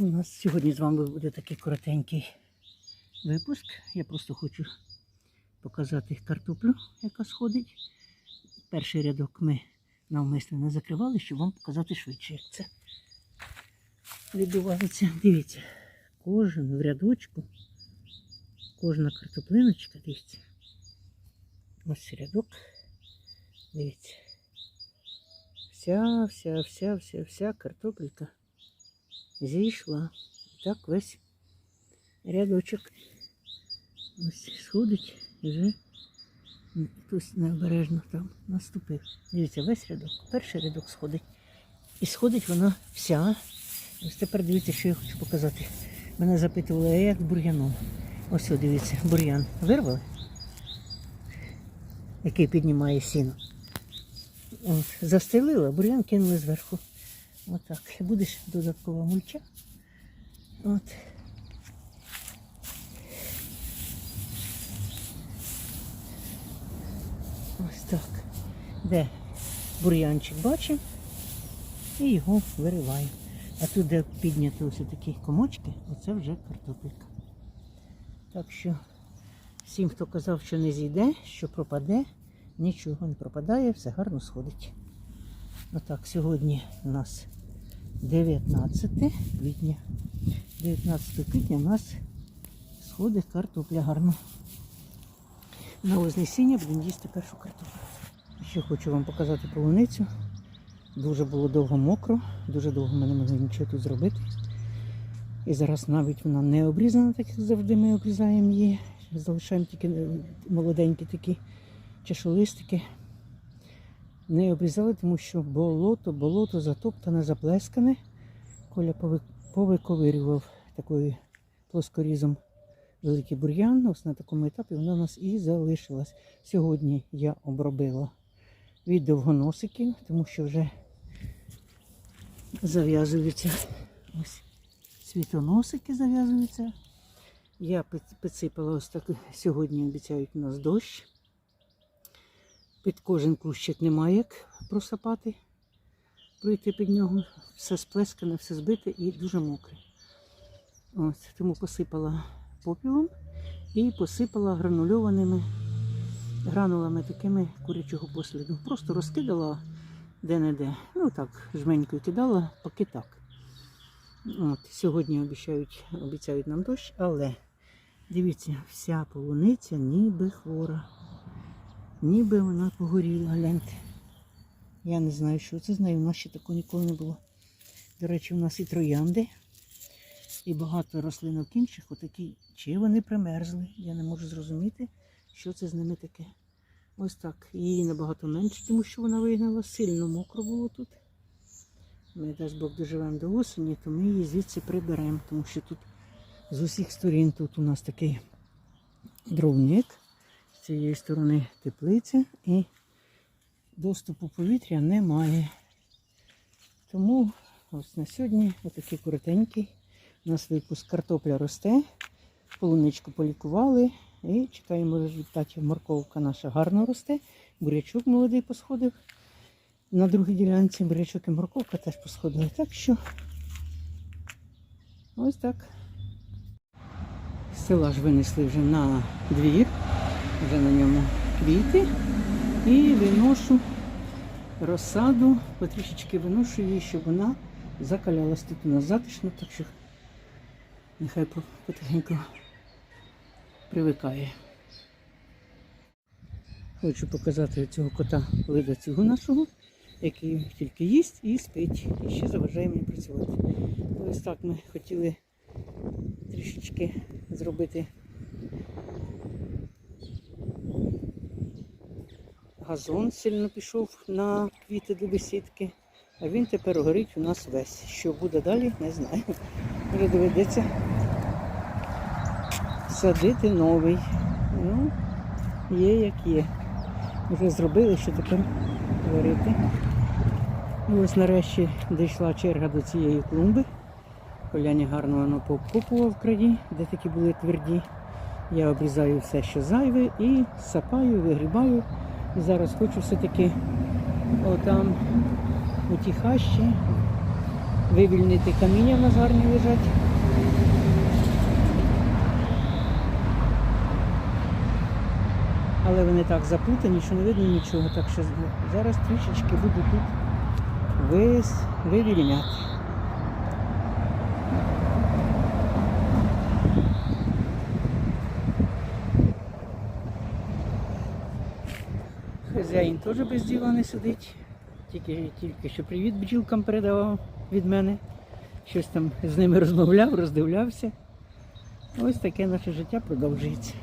У нас сьогодні з вами буде такий коротенький випуск. Я просто хочу показати картоплю, яка сходить. Перший рядок ми навмисно не закривали, щоб вам показати швидше, як це відбувається. Дивіться, кожен в рядочку, кожна картоплиночка, дивіться. Ось рядок. Дивіться. Вся, вся, вся, вся, вся картопелька зійшла. Так весь рядочок ось сходить і вже хтось необережно там наступив. Дивіться, весь рядок. Перший рядок сходить. І сходить вона вся. Ось тепер дивіться, що я хочу показати. Мене запитували, а як бур'яном. Ось, о, дивіться, бур'ян вирвали, який піднімає сіно. От, застелила, бур'ян кинули зверху. Отак. Буде ще додаткова мульча. От. Ось так. Де бур'янчик бачимо і його вириваємо. А тут, де підняти ось такі комочки, оце вже картопелька. Так що всім, хто казав, що не зійде, що пропаде, нічого не пропадає, все гарно сходить. Отак, сьогодні у нас 19 квітня. 19 квітня у нас сходить картопля гарно. На Вознесіння будемо їсти першу картоплю. Ще хочу вам показати полуницю. Дуже було довго мокро, дуже довго ми не могли нічого тут зробити. І зараз навіть вона не обрізана, так як завжди ми обрізаємо її. Залишаємо тільки молоденькі такі чашолистики. Не обрізали, тому що болото, болото затоптане, заплескане. Коля повиковирював такою плоскорізом великий бур'ян. Ось на такому етапі вона у нас і залишилась. Сьогодні я обробила від довгоносиків, тому що вже зав'язуються світоносики зав'язуються. Я підсипала ось так. Сьогодні обіцяють у нас дощ. Під кожен кущик немає як просапати, пройти під нього. Все сплескане, все збите і дуже мокре. Ось, тому посипала попілом і посипала гранульованими гранулами такими курячого посліду. Просто розкидала де-не-де. Ну так, жменькою кидала, поки так. От, сьогодні обіцяють, обіцяють нам дощ, але дивіться, вся полуниця ніби хвора. Ніби вона погоріла, гляньте. Я не знаю, що це з нею. У нас ще такого ніколи не було. До речі, у нас і троянди, і багато рослинок інших, отакі, чи вони примерзли. Я не можу зрозуміти, що це з ними таке. Ось так. Її набагато менше, тому що вона вигнала. Сильно мокро було тут. Ми, дасть Бог, доживемо до осені, то ми її звідси приберемо, тому що тут з усіх сторін тут у нас такий дровник. Цієї сторони теплиця і доступу повітря немає. Тому ось на сьогодні отакий коротенький. У нас випуск картопля росте, полуничку полікували і чекаємо результатів. Морковка наша гарно росте, бурячок молодий посходив. На другій ділянці бурячок і морковка теж посходили. Так що ось так. Села ж винесли вже на двір, вже на ньому квіти. І виношу розсаду, потрішечки виношу її, щоб вона закалялась тут у нас затишно, так що нехай потихеньку привикає. Хочу показати цього кота лида цього нашого, який тільки їсть і спить. І ще заважає мені працювати. Ось так ми хотіли трішечки зробити газон сильно пішов на квіти до бесідки, а він тепер горить у нас весь. Що буде далі, не знаю. Може доведеться садити новий. Ну, є як є. Вже зробили, що тепер говорити. І ось нарешті дійшла черга до цієї клумби. Коляні гарно воно пообкопував в краї, де такі були тверді. Я обрізаю все, що зайве, і сапаю, вигрібаю. І зараз хочу все-таки отам у ті хащі Вивільнити каміння в нас гарні лежать. Але вони так заплутані, що не видно нічого. Так що зараз трішечки буду тут вис... вивільняти. Теж без діла не сидить. Тільки, тільки що привіт бджілкам передавав від мене. Щось там з ними розмовляв, роздивлявся. Ось таке наше життя продовжується.